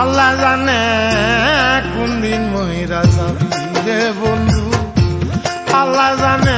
আল্লাহ জানে কোনদিন মহিরা যাবি রে বন্ধু। আল্লাহ জানে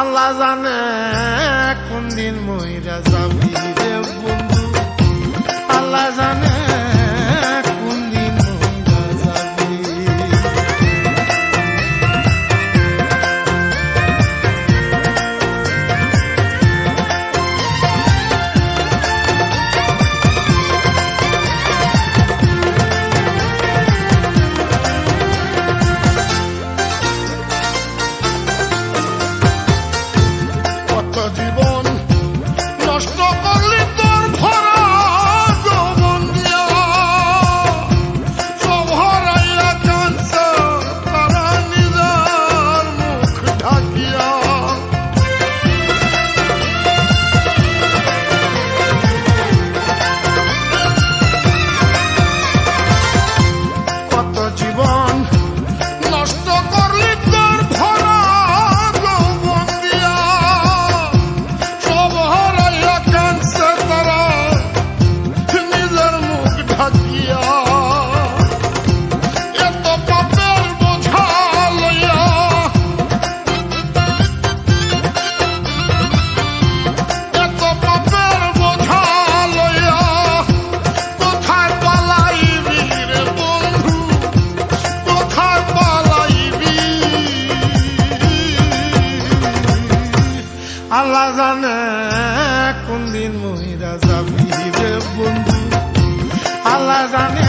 আল্লাহ জানে কোন দিন মহিরা যাবি রে বন্ধু। আল্লাহ জানে করলি তো আল্লাহ জানে কোনদিন মহিলা যাবি রে বন্ধু। আল্লাহ জানে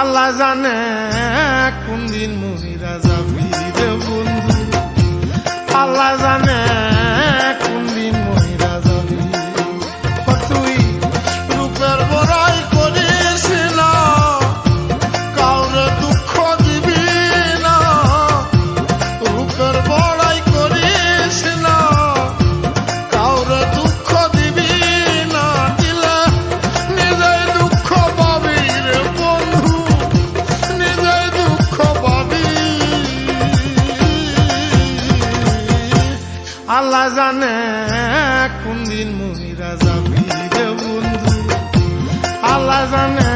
আল্লাহ জানে কোনদিন মহিলা যাবি রে বন্ধু। আল্লাহ জানে আল্লাহ জানে কোনদিন মহিরা যাবি রে বন্ধু। আল্লাহ জানে